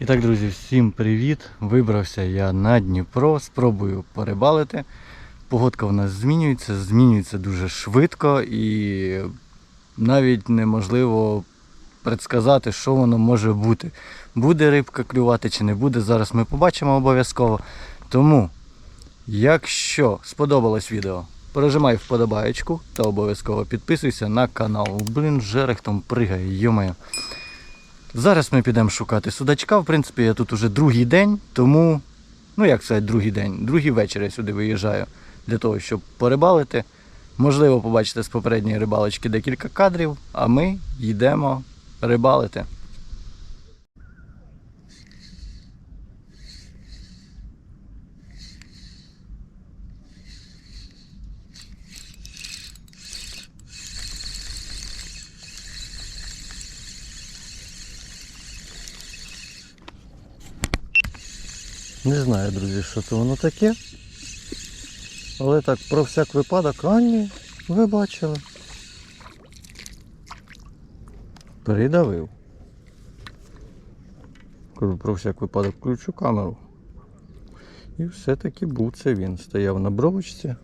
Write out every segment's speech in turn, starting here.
І так, друзі, всім привіт! Вибрався я на Дніпро, спробую порибалити. Погодка в нас змінюється, змінюється дуже швидко і навіть неможливо предсказати, що воно може бути. Буде рибка клювати чи не буде. Зараз ми побачимо обов'язково. Тому, якщо сподобалось відео, прожимай вподобаєчку та обов'язково підписуйся на канал. Блін, жерех там пригає, йомаю. Зараз ми підемо шукати судачка. В принципі, я тут уже другий день, тому, ну як сказати, другий день, другий вечір я сюди виїжджаю для того, щоб порибалити. Можливо, побачите з попередньої рибалочки декілька кадрів, а ми йдемо рибалити. Не знаю, друзі, що це воно таке. Але так, про всяк випадок, а ні, ви бачили. Передавив. Кажу, про всяк випадок включу камеру. І все-таки був це він. Стояв на бровочці,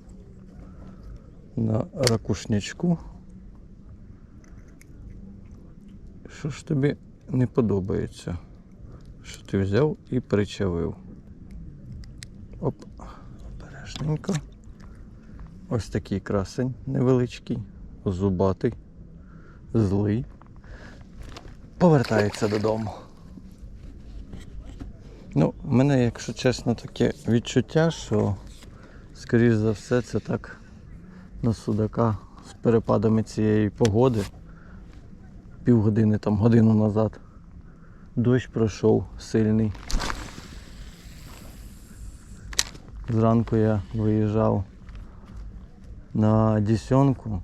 на ракушнячку. Що ж тобі не подобається? Що ти взяв і причавив? Оп, обережненько. Ось такий красень невеличкий, зубатий, злий. Повертається додому. Ну, в мене, якщо чесно, таке відчуття, що, скоріш за все, це так на судака з перепадами цієї погоди. Півгодини, там, годину назад. Дощ пройшов сильний. Зранку я виїжджав на десятку.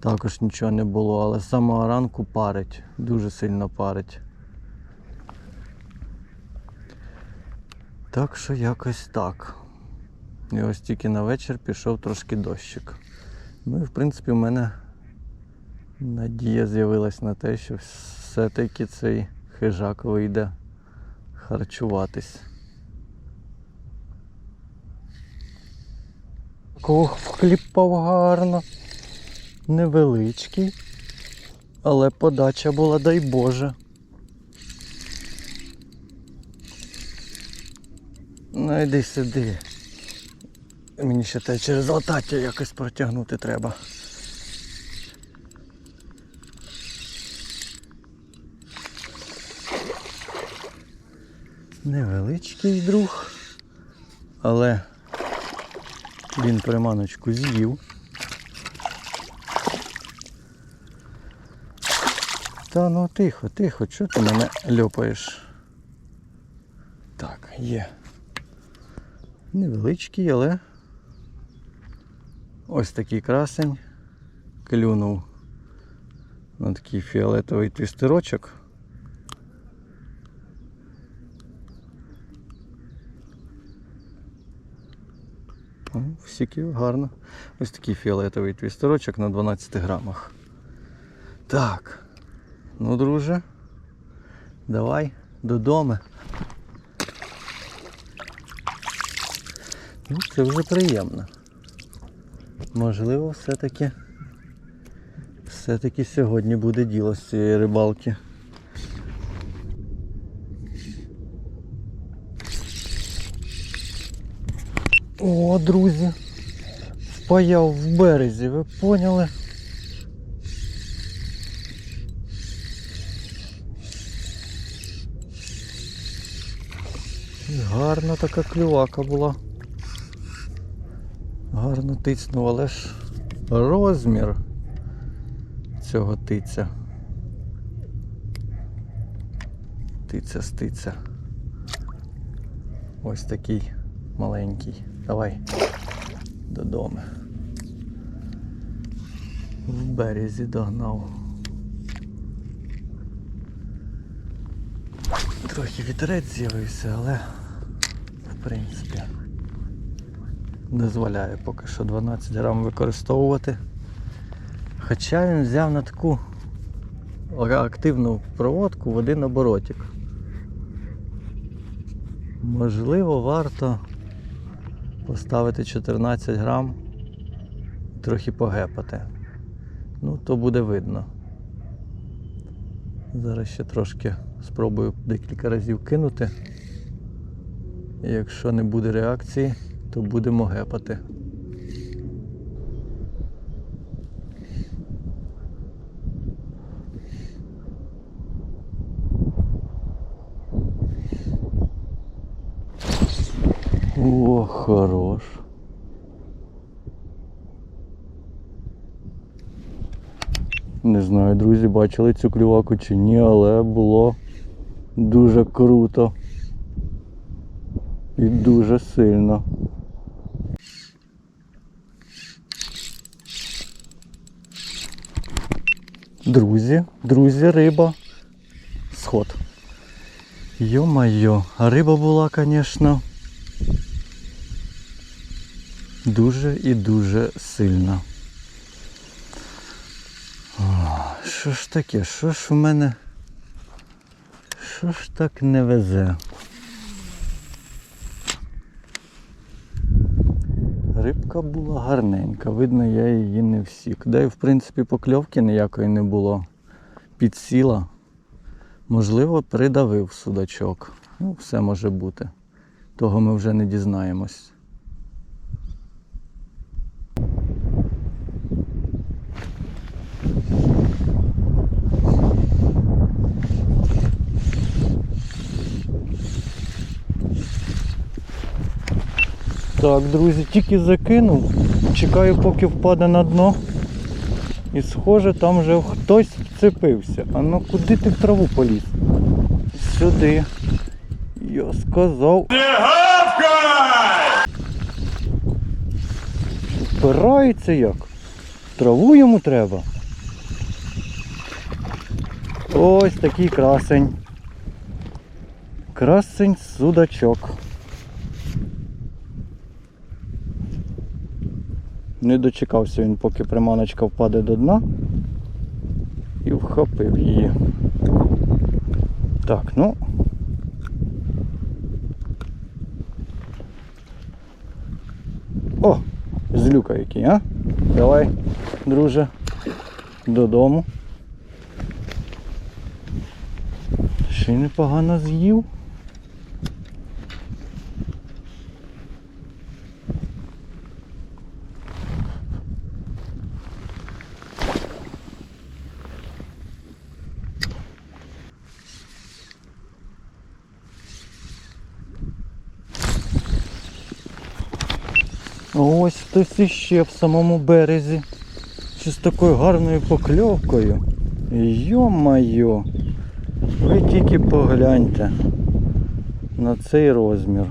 Також нічого не було, але з самого ранку парить, дуже сильно парить. Так що якось так. І ось тільки на вечір пішов трошки дощик. Ну і в принципі в мене надія з'явилась на те, що все-таки цей хижак вийде харчуватись. Ох, вкліпав гарно. Невеличкий, але подача була, дай Боже. Ну йди сюди. Мені ще те через латаття якось протягнути треба. Невеличкий друг, але він приманочку з'їв. Та ну тихо, тихо, чого ти мене льопаєш? Так, є. Невеличкий, але ось такий красень. Клюнув на такий фіолетовий твістерочок. О, Всіки гарно. Ось такий фіолетовий твістерочок на 12 грамах. Так. Ну, друже, давай додому. Ну, це вже приємно. Можливо, все-таки все-таки сьогодні буде діло з цієї рибалки. О, друзі, впаяв в березі, ви поняли? Гарна така клювака була. Гарно тицнув, але ж розмір цього тиця. Тиця стиця. Ось такий маленький. Давай додому. В березі догнав. Трохи вітерець з'явився, але в принципі дозволяє поки що 12 грам використовувати. Хоча він взяв на таку активну проводку в один оборотик. Можливо, варто поставити 14 грам, трохи погепати. Ну, то буде видно. Зараз ще трошки спробую декілька разів кинути. Якщо не буде реакції, то будемо гепати. О, хорош. Не знаю, друзі, бачили цю клюваку чи ні, але було дуже круто. І дуже сильно. Друзі, друзі, риба. Сход. Йо-майо, риба була, звісно, дуже і дуже сильна. О, Що ж таке? Що ж в мене? Що ж так не везе? Рибка була гарненька, видно, я її не всік. Да і в принципі покльовки ніякої не було. Підсіла. Можливо, придавив судачок. Ну, все може бути. Того ми вже не дізнаємось. Так, друзі, тільки закинув. Чекаю, поки впаде на дно. І схоже, там вже хтось вцепився. А ну куди ти в траву поліз? Сюди. Я сказав. Впирається як? Траву йому треба. Ось такий красень. Красень судачок. Не дочекався він, поки приманочка впаде до дна і вхопив її. Так, ну. О! Злюка який, а? Давай, друже, додому. Ще непогано з'їв. А Ось хтось іще в самому березі. Чи з такою гарною покльовкою. Йо-майо. Ви тільки погляньте на цей розмір.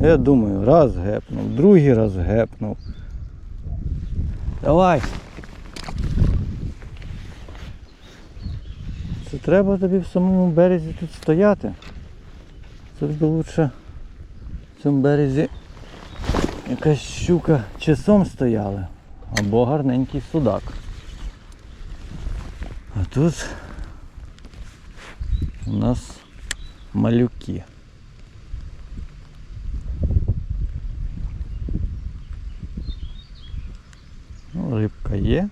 Я думаю, раз гепнув, другий раз гепнув. Давай. Це треба тобі в самому березі тут стояти. Це б лучше в цьому березі якась щука часом стояли, або гарненький судак. А тут у нас малюки. Ну, рибка є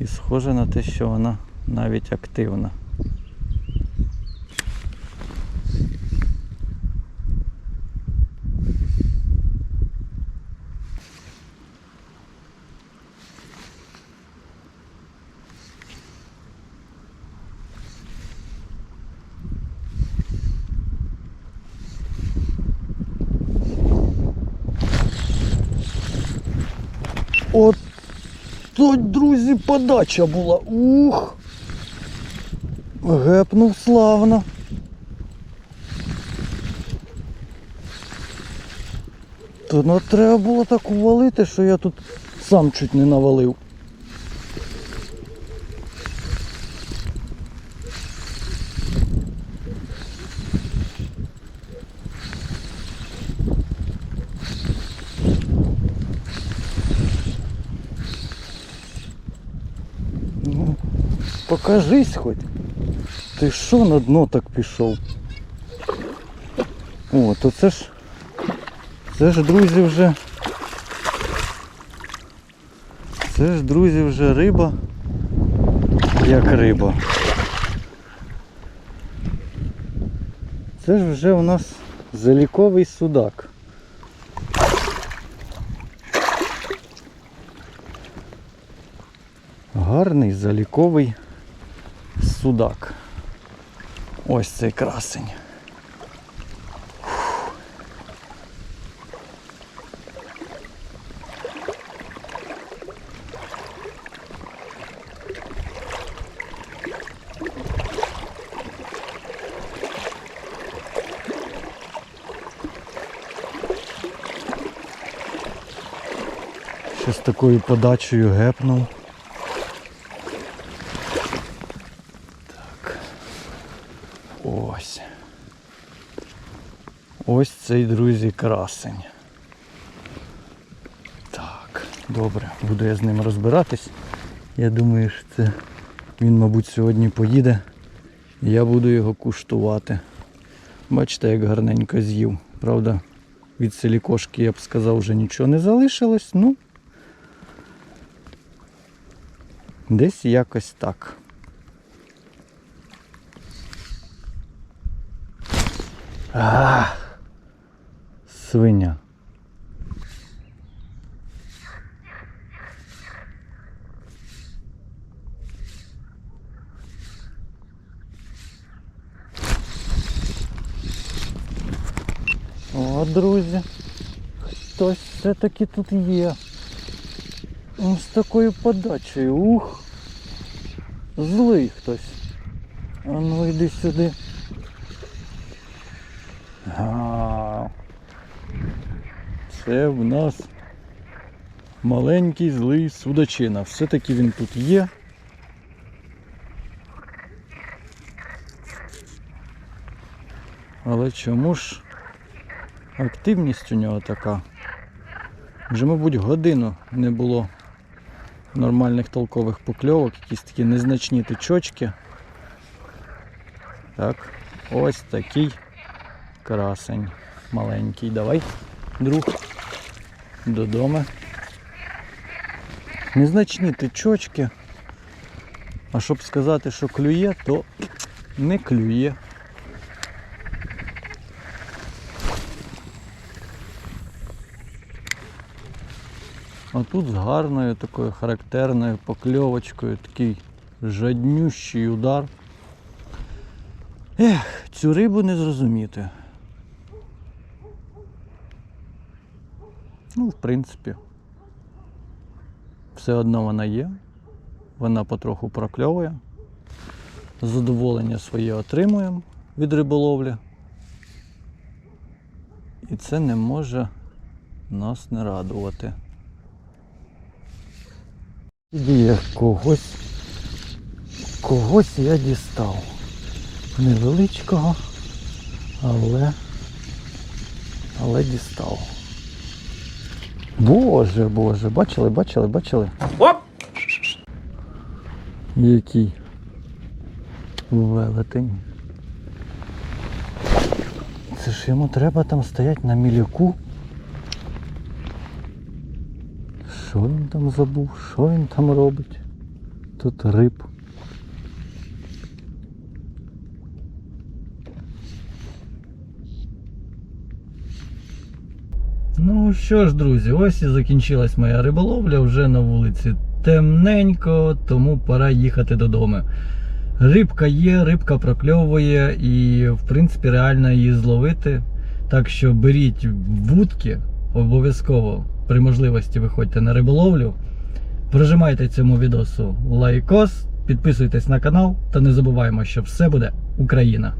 і схоже на те, що вона навіть активна. То, друзі, подача була. Ух! Гепнув славно. То ну, треба було так увалити, що я тут сам чуть не навалив. Покажись хоч. Ти що на дно так пішов? О, то це ж. Це ж, друзі, вже. Це ж, друзі, вже риба. Як риба. Це ж вже у нас заліковий судак. Гарний заліковий судак. Ось цей красень. Ще такою подачею гепнув. Так. Ось. Ось цей, друзі, красень. Так, добре, буду я з ним розбиратись. Я думаю, що це він, мабуть, сьогодні поїде. Я буду його куштувати. Бачите, як гарненько з'їв. Правда, від селікошки, я б сказав, вже нічого не залишилось. Ну, десь якось так. Ах, свиня. О, друзі, хтось все-таки тут є. З такою подачею. Ух. Злий хтось. А ну йди сюди. Це в нас маленький злий судачина. Все-таки він тут є. Але чому ж активність у нього така? Вже, мабуть, годину не було нормальних толкових покльовок, якісь такі незначні тичочки. Так, ось такий красень маленький. Давай, друг, додому. Незначні тичочки. А щоб сказати, що клює, то не клює. А тут з гарною такою характерною покльовочкою, такий жаднющий удар. Ех, цю рибу не зрозуміти. Ну, в принципі, все одно вона є. Вона потроху прокльовує. Задоволення своє отримуємо від риболовлі. І це не може нас не радувати. Є когось. Когось я дістав. Невеличкого, але. Але дістав. Боже, боже, бачили, бачили, бачили? Оп! Який велетень. Це ж йому треба там стоять на міляку. Що він там забув? Що він там робить? Тут риб. Ну що ж, друзі, ось і закінчилась моя риболовля вже на вулиці. Темненько, тому пора їхати додому. Рибка є, рибка прокльовує і, в принципі, реально її зловити. Так що беріть вудки, обов'язково при можливості виходьте на риболовлю. Прожимайте цьому відосу лайкос, підписуйтесь на канал та не забуваємо, що все буде Україна.